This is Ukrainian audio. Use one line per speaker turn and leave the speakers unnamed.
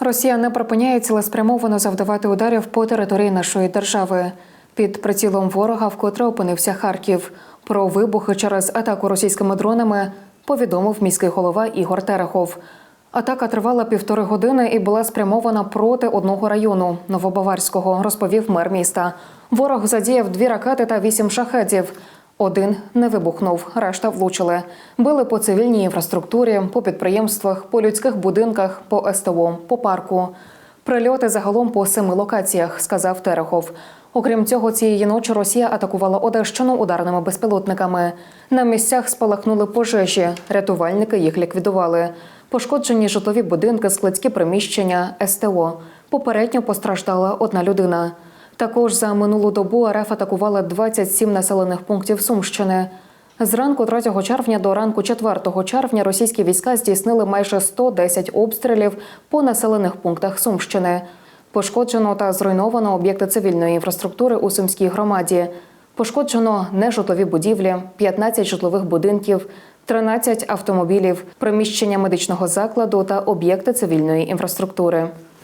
Росія не припиняє цілеспрямовано завдавати ударів по території нашої держави. Під прицілом ворога вкотре опинився Харків. Про вибухи через атаку російськими дронами повідомив міський голова Ігор Терехов. Атака тривала півтори години і була спрямована проти одного району Новобаварського, розповів мер міста. Ворог задіяв дві ракети та вісім шахедів. Один не вибухнув, решта влучили. Били по цивільній інфраструктурі, по підприємствах, по людських будинках, по СТО, по парку. Прильоти загалом по семи локаціях, сказав Терехов. Окрім цього, цієї ночі Росія атакувала Одещину ударними безпілотниками. На місцях спалахнули пожежі. Рятувальники їх ліквідували. Пошкоджені житлові будинки, складські приміщення, СТО. Попередньо постраждала одна людина. Також за минулу добу РФ атакувала 27 населених пунктів Сумщини. Зранку 3 червня до ранку 4 червня російські війська здійснили майже 110 обстрілів по населених пунктах Сумщини. Пошкоджено та зруйновано об'єкти цивільної інфраструктури у Сумській громаді. Пошкоджено нежитлові будівлі, 15 житлових будинків, 13 автомобілів, приміщення медичного закладу та об'єкти цивільної інфраструктури.